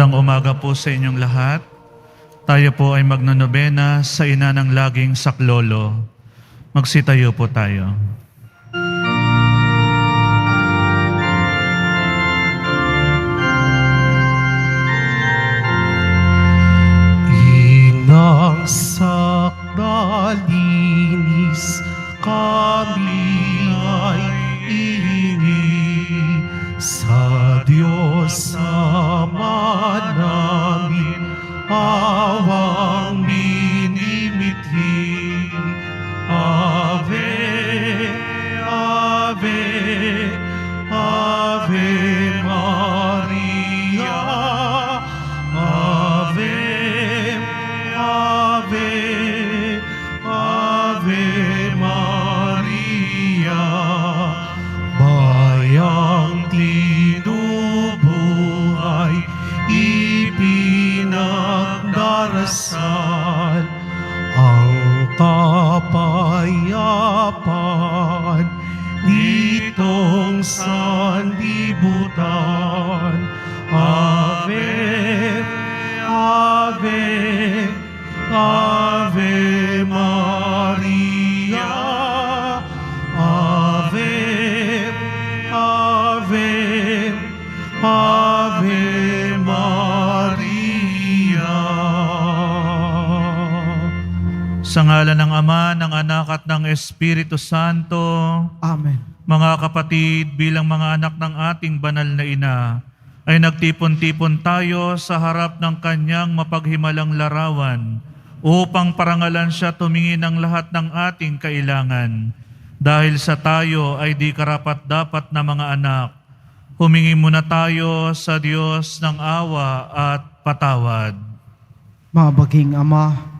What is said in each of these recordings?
Magandang umaga po sa inyong lahat. Tayo po ay magnonobena sa ina ng laging saklolo. Magsitayo po tayo. Inang sakdalinis kami ay sa Diyos Ama namin awang Maria. Sa ngala ng Ama, ng Anak at ng Espiritu Santo, Amen. mga kapatid, bilang mga anak ng ating banal na ina, ay nagtipon-tipon tayo sa harap ng kanyang mapaghimalang larawan upang parangalan siya tumingin ng lahat ng ating kailangan. Dahil sa tayo ay di karapat-dapat na mga anak, humingi muna tayo sa Diyos ng awa at patawad. Mabaging Ama,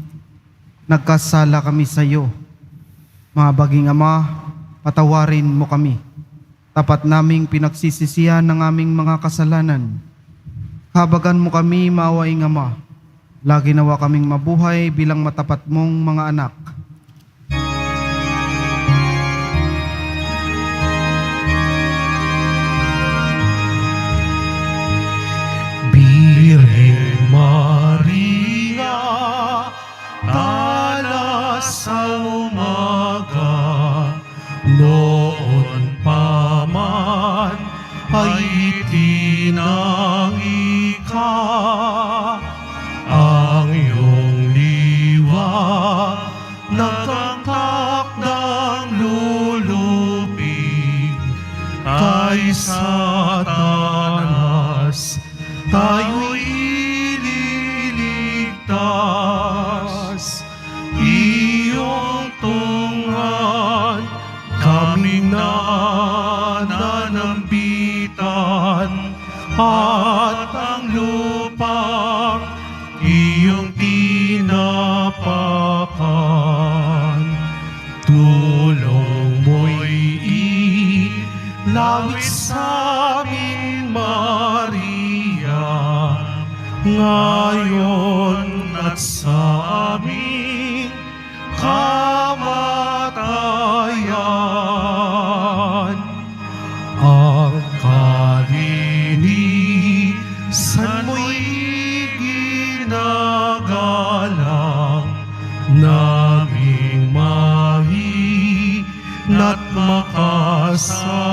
Nagkasala kami sa iyo. Mabaging Ama, patawarin mo kami. Tapat naming pinagsisisihan ng aming mga kasalanan. Habagan mo kami, maawaing Ama. Lagi nawa kaming mabuhay bilang matapat mong mga anak. Sa umaga, noon pa man ay itinangi ka. Ang iyong liwa, nagtatakdang lulupig, kay Satanas, tayo'y makasalanan.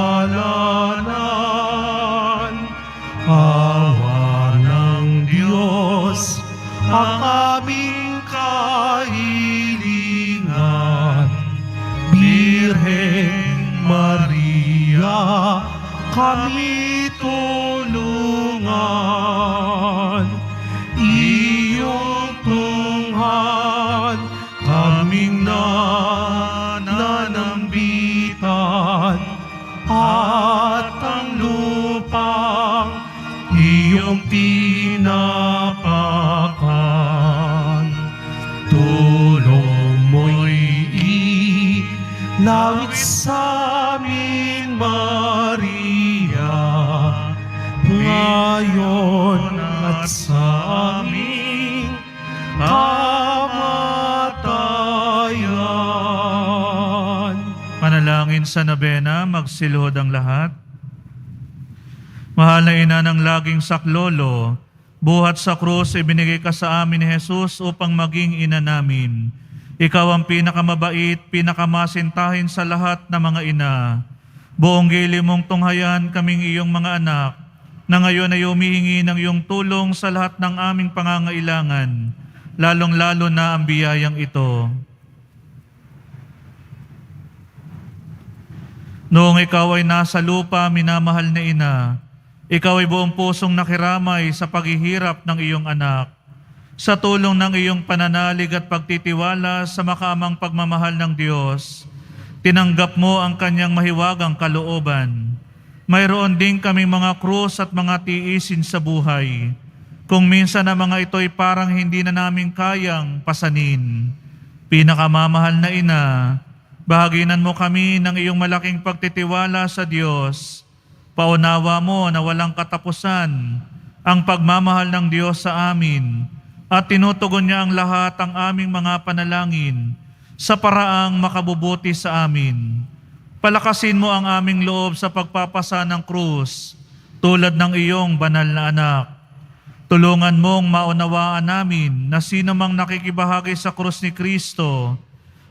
Lawit sa amin, Maria, ngayon at sa amin kamatayan. Panalangin sa nabena, magsilhod ang lahat. Mahal na ina ng laging saklolo, buhat sa krus, ibinigay ka sa amin ni Jesus upang maging ina namin. Ikaw ang pinakamabait, pinakamasintahin sa lahat ng mga ina. Buong gili mong tunghayan kaming iyong mga anak, na ngayon ay humihingi ng iyong tulong sa lahat ng aming pangangailangan, lalong-lalo na ang biyayang ito. Noong ikaw ay nasa lupa, minamahal na ina, ikaw ay buong pusong nakiramay sa paghihirap ng iyong anak. Sa tulong ng iyong pananalig at pagtitiwala sa makaamang pagmamahal ng Diyos, tinanggap mo ang kanyang mahiwagang kalooban. Mayroon din kami mga krus at mga tiisin sa buhay. Kung minsan na mga ito'y parang hindi na namin kayang pasanin. Pinakamamahal na ina, bahaginan mo kami ng iyong malaking pagtitiwala sa Diyos. Paunawa mo na walang katapusan ang pagmamahal ng Diyos sa amin at tinutugon niya ang lahat ang aming mga panalangin sa paraang makabubuti sa amin. Palakasin mo ang aming loob sa pagpapasa ng krus tulad ng iyong banal na anak. Tulungan mong maunawaan namin na sino mang nakikibahagi sa krus ni Kristo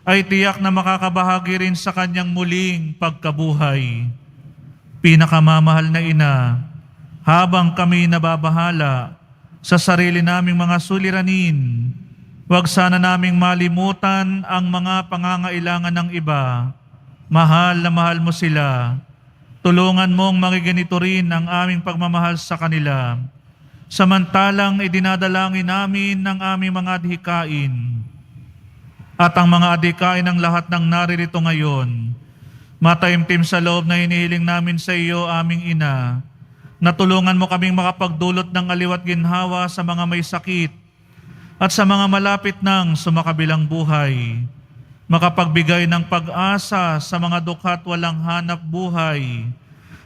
ay tiyak na makakabahagi rin sa kanyang muling pagkabuhay. Pinakamamahal na ina, habang kami nababahala sa sarili naming mga suliranin, huwag sana naming malimutan ang mga pangangailangan ng iba. Mahal na mahal mo sila. Tulungan mong magiganito rin ang aming pagmamahal sa kanila. Samantalang idinadalangin namin ng aming mga adhikain at ang mga adhikain ng lahat ng naririto ngayon. Mataimtim sa loob na hinihiling namin sa iyo, aming ina, na tulungan mo kaming makapagdulot ng aliwat ginhawa sa mga may sakit at sa mga malapit ng sumakabilang buhay. Makapagbigay ng pag-asa sa mga dukhat walang hanap buhay.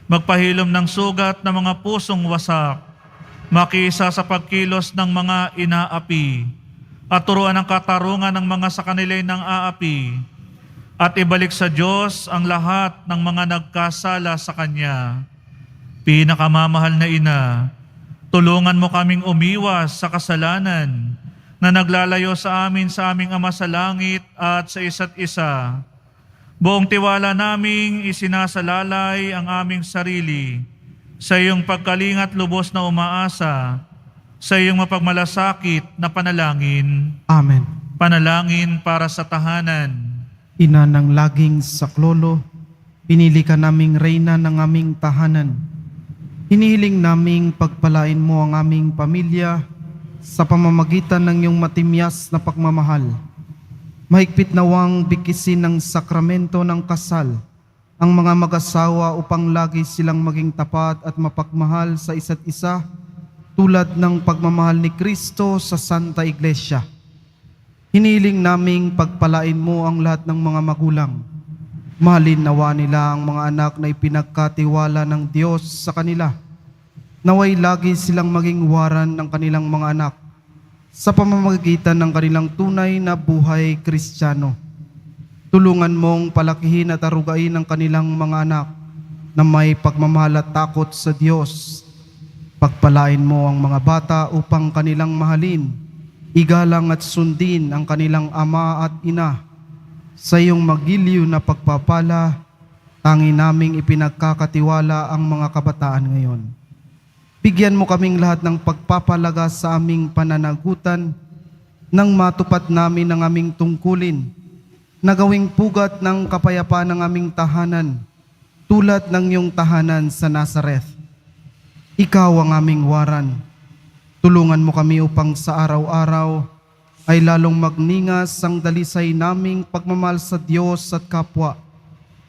Magpahilom ng sugat ng mga pusong wasak. Makisa sa pagkilos ng mga inaapi. At turuan ang katarungan ng mga sa kanila'y ng aapi. At ibalik sa Diyos ang lahat ng mga nagkasala sa Kanya. Pinakamamahal na ina, tulungan mo kaming umiwas sa kasalanan na naglalayo sa amin sa aming Ama sa langit at sa isa't isa. Buong tiwala naming isinasalalay ang aming sarili sa iyong pagkalingat lubos na umaasa, sa iyong mapagmalasakit na panalangin, Amen. panalangin para sa tahanan. Ina ng laging saklolo, pinili ka naming reyna ng aming tahanan. Hinihiling naming pagpalain mo ang aming pamilya sa pamamagitan ng iyong matimyas na pagmamahal. Mahigpit nawang bikisin ng sakramento ng kasal ang mga mag-asawa upang lagi silang maging tapat at mapagmahal sa isa't isa tulad ng pagmamahal ni Kristo sa Santa Iglesia. Hiniling naming pagpalain mo ang lahat ng mga magulang. Mahalin nawa nila ang mga anak na ipinagkatiwala ng Diyos sa kanila. Naway lagi silang maging waran ng kanilang mga anak sa pamamagitan ng kanilang tunay na buhay kristyano. Tulungan mong palakihin at arugain ang kanilang mga anak na may pagmamahal at takot sa Diyos. Pagpalain mo ang mga bata upang kanilang mahalin igalang at sundin ang kanilang ama at ina. Sa iyong magiliw na pagpapala, tangi naming ipinagkakatiwala ang mga kabataan ngayon. Bigyan mo kaming lahat ng pagpapalaga sa aming pananagutan nang matupad namin ang aming tungkulin na gawing pugat ng kapayapaan ng aming tahanan tulad ng iyong tahanan sa Nazareth. Ikaw ang aming waran Tulungan mo kami upang sa araw-araw ay lalong magningas ang dalisay naming pagmamahal sa Diyos at kapwa.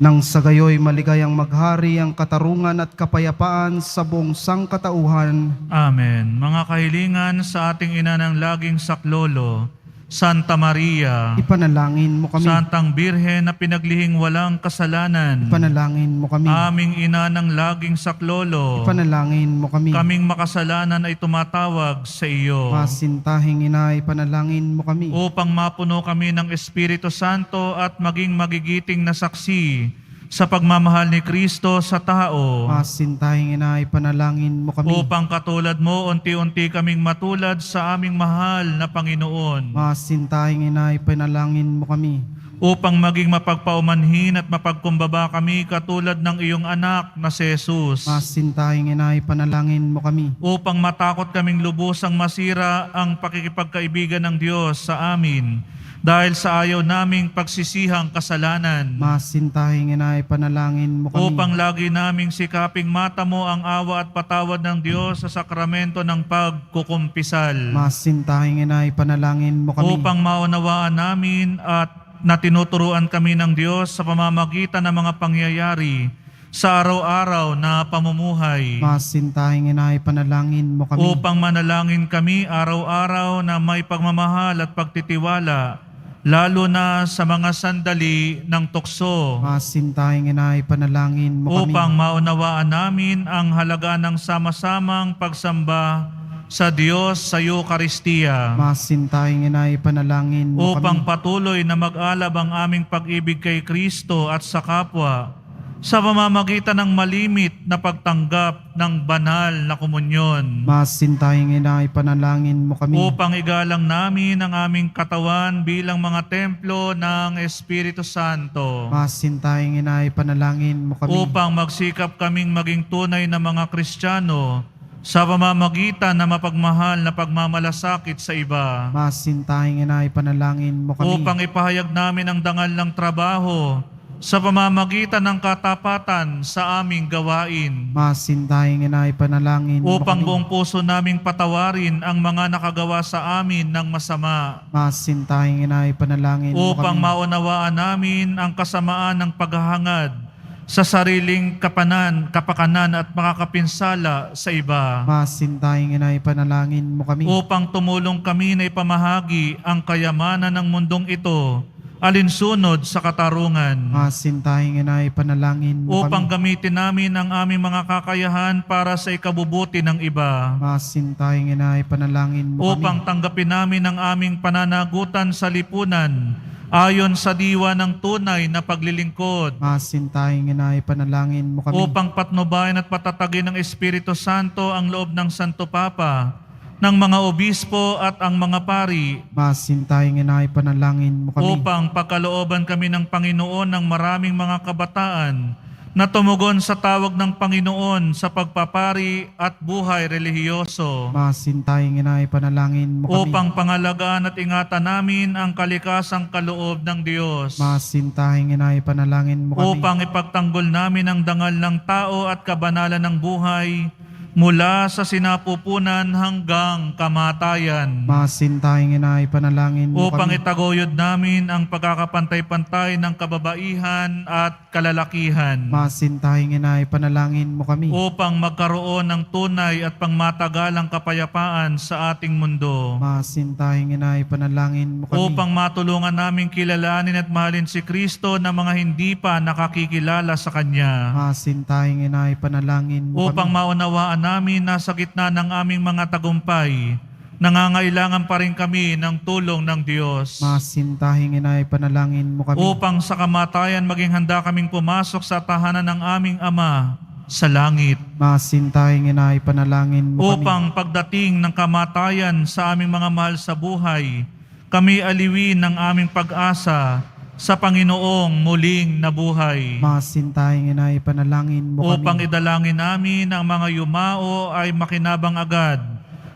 Nang sa gayoy maligayang maghari ang katarungan at kapayapaan sa buong sangkatauhan. Amen. Mga kahilingan sa ating ina ng laging saklolo, Santa Maria, Ipanalangin mo kami. Santang Birhen na pinaglihing walang kasalanan, Ipanalangin mo kami. aming ina ng laging saklolo, Ipanalangin mo kami. kaming makasalanan ay tumatawag sa iyo. Masintahing ina, ipanalangin mo kami. upang mapuno kami ng Espiritu Santo at maging magigiting na saksi sa pagmamahal ni Kristo sa tao. Masintahing ina, ipanalangin mo kami. Upang katulad mo, unti-unti kaming matulad sa aming mahal na Panginoon. Masintahing ina, ipanalangin mo kami. Upang maging mapagpaumanhin at mapagkumbaba kami katulad ng iyong anak na si Jesus. Masintahing ina, ipanalangin mo kami. Upang matakot kaming lubusang masira ang pakikipagkaibigan ng Diyos sa amin dahil sa ayaw naming pagsisihang kasalanan. Masintahing ina, ipanalangin mo kami. upang lagi naming sikaping mata mo ang awa at patawad ng Diyos sa sakramento ng pagkukumpisal. Masintahing ina, ipanalangin mo kami. Upang maunawaan namin at natinuturuan kami ng Diyos sa pamamagitan ng mga pangyayari sa araw-araw na pamumuhay. Masintahing ina, ipanalangin mo kami. Upang manalangin kami araw-araw na may pagmamahal at pagtitiwala, lalo na sa mga sandali ng tukso. Masintahing ina, ipanalangin mo kami. upang maunawaan namin ang halaga ng sama-samang pagsamba sa Diyos sa Eucharistia. Masintahing ina, ipanalangin mo Upang kami. patuloy na mag-alab ang aming pag-ibig kay Kristo at sa kapwa sa pamamagitan ng malimit na pagtanggap ng banal na komunyon. Masintahing ina, ipanalangin mo kami. Upang igalang namin ang aming katawan bilang mga templo ng Espiritu Santo. Masintahing ina, ipanalangin mo kami. upang magsikap kaming maging tunay na mga Kristiyano sa pamamagitan na mapagmahal na pagmamalasakit sa iba. Masintahing ina, ipanalangin mo kami. Upang ipahayag namin ang dangal ng trabaho sa pamamagitan ng katapatan sa aming gawain. Masintahing ina, ipanalangin mo Upang buong puso naming patawarin ang mga nakagawa sa amin ng masama. Masintahing ina, ipanalangin mo upang maunawaan namin ang kasamaan ng paghahangad sa sariling kapanan, kapakanan at makakapinsala sa iba. Masintahing ina, ipanalangin mo kami. Upang tumulong kami na ipamahagi ang kayamanan ng mundong ito alinsunod sa katarungan. Masintahing ina, ipanalangin mo Upang kami. gamitin namin ang aming mga kakayahan para sa ikabubuti ng iba. Masintahing ina, ipanalangin mo upang kami. tanggapin namin ang aming pananagutan sa lipunan ayon sa diwa ng tunay na paglilingkod Masintahing ina, ipanalangin mo kami. upang patnubayan at patatagin ng Espiritu Santo ang loob ng Santo Papa, ng mga obispo at ang mga pari, Masintahing ina, ipanalangin mo kami. upang pagkalooban kami ng Panginoon ng maraming mga kabataan na tumugon sa tawag ng Panginoon sa pagpapari at buhay relihiyoso. Masintahing ina, ipanalangin mo kami. upang pangalagaan at ingatan namin ang kalikasang kaloob ng Diyos. Masintahing ina, ipanalangin mo kami. upang ipagtanggol namin ang dangal ng tao at kabanalan ng buhay mula sa sinapupunan hanggang kamatayan. Masintahing ina, ipanalangin mo upang kami. itaguyod namin ang pagkakapantay-pantay ng kababaihan at kalalakihan. Masintahing ina, ipanalangin mo kami. upang magkaroon ng tunay at pangmatagalang kapayapaan sa ating mundo. Masintahing ina, ipanalangin mo kami. upang matulungan namin kilalanin at mahalin si Kristo na mga hindi pa nakakikilala sa Kanya. Masintahing ina, ipanalangin mo Upang kami. maunawaan namin na sa gitna ng aming mga tagumpay, nangangailangan pa rin kami ng tulong ng Diyos. Masintahing ina, ipanalangin mo kami. Upang sa kamatayan maging handa kaming pumasok sa tahanan ng aming Ama sa langit. Masintahing ina, ipanalangin mo kami. Upang pagdating ng kamatayan sa aming mga mahal sa buhay, kami aliwin ng aming pag-asa sa Panginoong muling nabuhay. Masintahing ina, ipanalangin mo Upang kami. idalangin namin ang mga yumao ay makinabang agad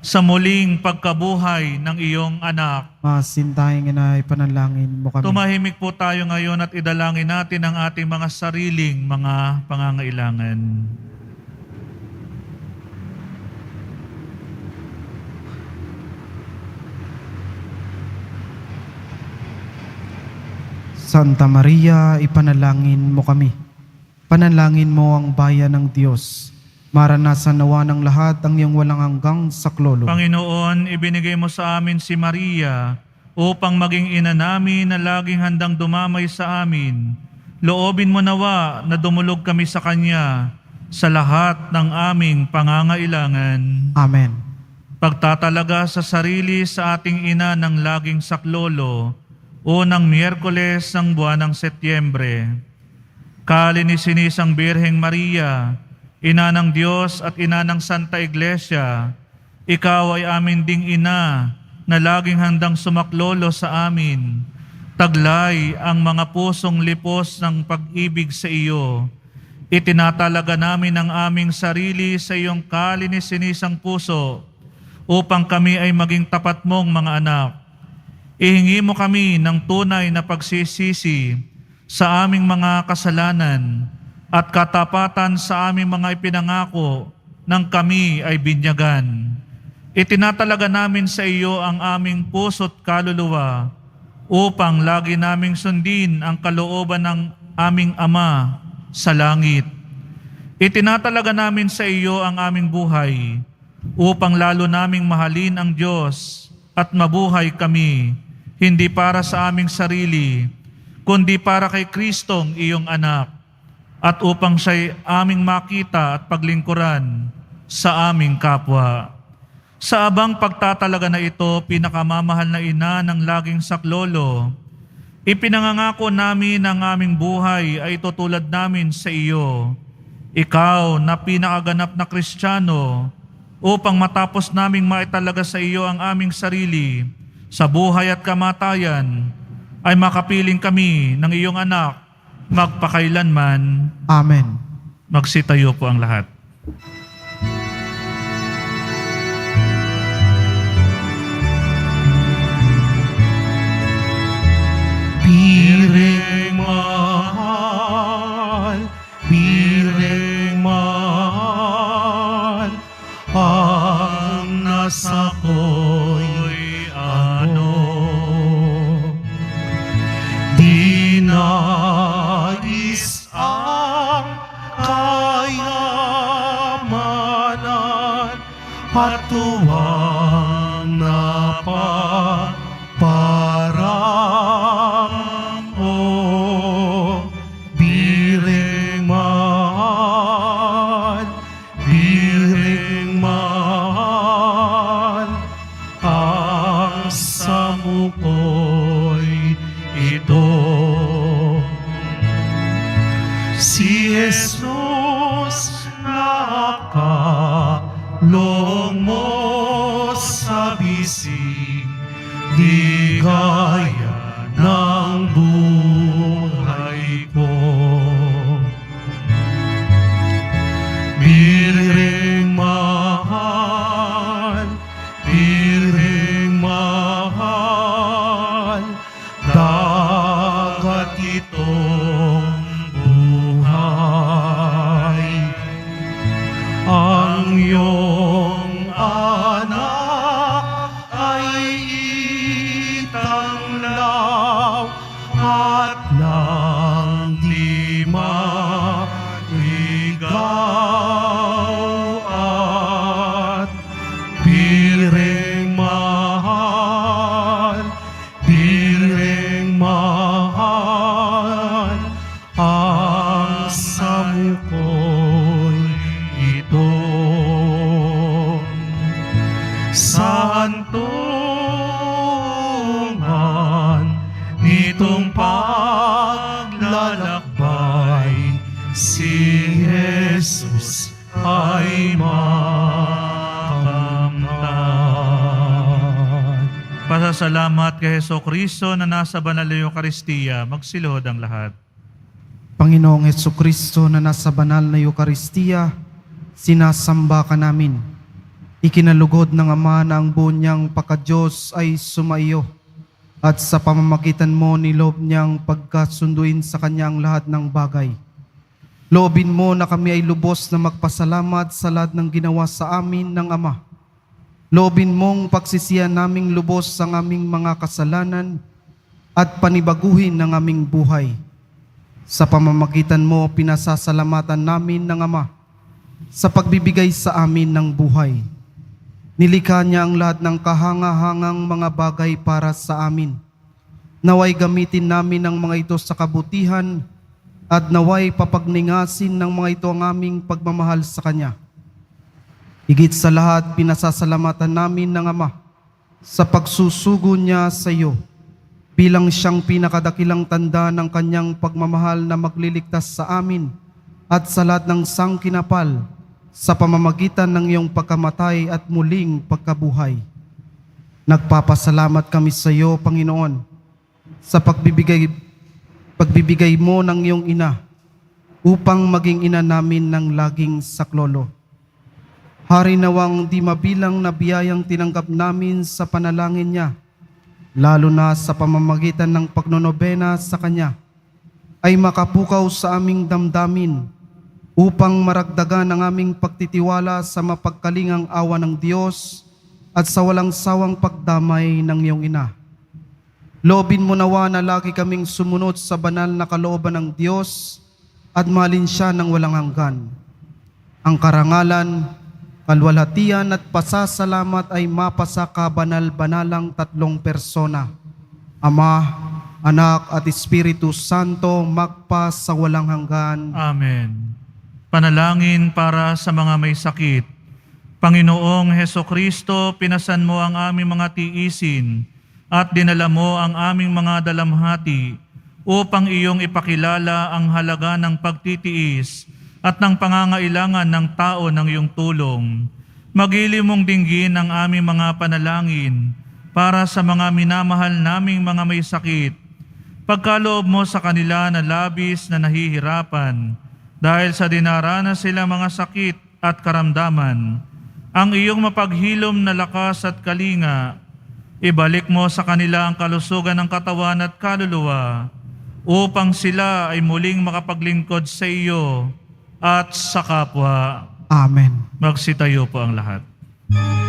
sa muling pagkabuhay ng iyong anak. Masintahing ina, ipanalangin mo kami. Tumahimik po tayo ngayon at idalangin natin ang ating mga sariling mga pangangailangan. Santa Maria, ipanalangin mo kami. Panalangin mo ang bayan ng Diyos. Maranasan nawa ng lahat ang iyong walang hanggang saklolo. Panginoon, ibinigay mo sa amin si Maria upang maging ina namin na laging handang dumamay sa amin. Loobin mo nawa na dumulog kami sa Kanya sa lahat ng aming pangangailangan. Amen. Pagtatalaga sa sarili sa ating ina ng laging saklolo, unang Miyerkules ng buwan ng Setyembre. Kalinisinisang Birheng Maria, Ina ng Diyos at Ina ng Santa Iglesia, Ikaw ay amin ding ina na laging handang sumaklolo sa amin. Taglay ang mga pusong lipos ng pag-ibig sa iyo. Itinatalaga namin ang aming sarili sa iyong kalinissinisang puso upang kami ay maging tapat mong mga anak. Ihingi mo kami ng tunay na pagsisisi sa aming mga kasalanan at katapatan sa aming mga ipinangako nang kami ay binyagan. Itinatalaga namin sa iyo ang aming puso't kaluluwa upang lagi naming sundin ang kalooban ng aming Ama sa langit. Itinatalaga namin sa iyo ang aming buhay upang lalo naming mahalin ang Diyos at mabuhay kami, hindi para sa aming sarili, kundi para kay Kristong iyong anak, at upang siya'y aming makita at paglingkuran sa aming kapwa. Sa abang pagtatalaga na ito, pinakamamahal na ina ng laging saklolo, ipinangangako namin ang aming buhay ay tutulad namin sa iyo. Ikaw na pinakaganap na Kristiyano, upang matapos naming maitalaga sa iyo ang aming sarili sa buhay at kamatayan, ay makapiling kami ng iyong anak magpakailanman. Amen. Magsitayo po ang lahat. Biring mahal, biring mahal, ang nasa at tuwang napaparang nitong paglalakbay, si Jesus ay makamtan. Pasasalamat kay Heso Kristo na nasa banal na Eucharistia, magsilod ang lahat. Panginoong Heso Kristo na nasa banal na Eukaristiya, sinasamba ka namin. Ikinalugod ng Ama na ang buo niyang pakadiyos ay sumaiyo at sa pamamagitan mo nilob niyang pagkasunduin sa kanyang lahat ng bagay. Loobin mo na kami ay lubos na magpasalamat sa lahat ng ginawa sa amin ng Ama. Loobin mong pagsisiyan naming lubos ang aming mga kasalanan at panibaguhin ng aming buhay. Sa pamamagitan mo, pinasasalamatan namin ng Ama sa pagbibigay sa amin ng buhay. Nilikha niya ang lahat ng kahanga-hangang mga bagay para sa amin. Naway gamitin namin ang mga ito sa kabutihan at naway papagningasin ng mga ito ang aming pagmamahal sa Kanya. Higit sa lahat, pinasasalamatan namin ng Ama sa pagsusugo niya sa iyo bilang siyang pinakadakilang tanda ng kanyang pagmamahal na magliligtas sa amin at sa lahat ng sangkinapal sa pamamagitan ng iyong pagkamatay at muling pagkabuhay. Nagpapasalamat kami sa iyo, Panginoon, sa pagbibigay, pagbibigay mo ng iyong ina upang maging ina namin ng laging saklolo. Hari nawang di mabilang na biyayang tinanggap namin sa panalangin niya, lalo na sa pamamagitan ng pagnonobena sa Kanya, ay makapukaw sa aming damdamin upang maragdagan ang aming pagtitiwala sa mapagkalingang awa ng Diyos at sa walang sawang pagdamay ng iyong ina. Loobin mo nawa na lagi kaming sumunod sa banal na kalooban ng Diyos at mahalin siya ng walang hanggan. Ang karangalan, kalwalhatian at pasasalamat ay mapasa ka banal-banalang tatlong persona. Ama, Anak at Espiritu Santo magpa sa walang hanggan. Amen. Panalangin para sa mga may sakit. Panginoong Heso Kristo, pinasan mo ang aming mga tiisin at dinala mo ang aming mga dalamhati upang iyong ipakilala ang halaga ng pagtitiis at ng pangangailangan ng tao ng iyong tulong. Magili mong dinggin ang aming mga panalangin para sa mga minamahal naming mga may sakit pagkaloob mo sa kanila na labis na nahihirapan dahil sa dinaranas sila mga sakit at karamdaman. Ang iyong mapaghilom na lakas at kalinga, ibalik mo sa kanila ang kalusugan ng katawan at kaluluwa upang sila ay muling makapaglingkod sa iyo at sa kapwa. Amen. Magsitayo po ang lahat. Aba,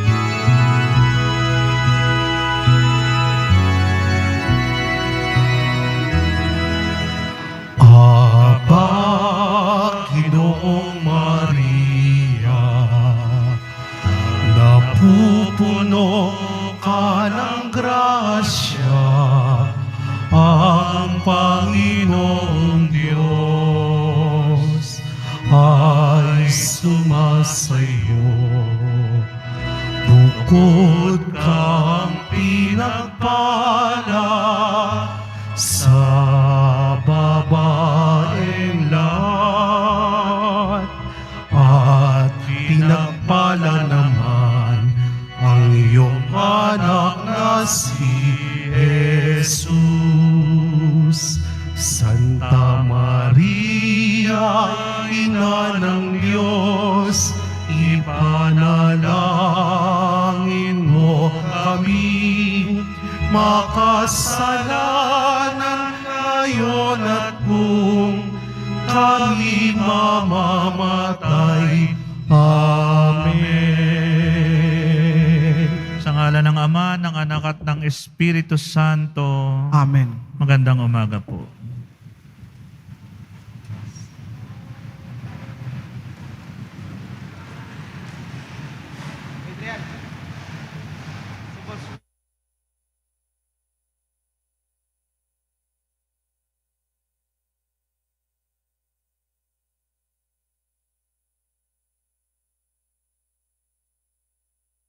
makasalanan ngayon at kung kami mamamatay. Amen. Sa ngala ng Ama, ng Anak at ng Espiritu Santo, Amen. magandang umaga po.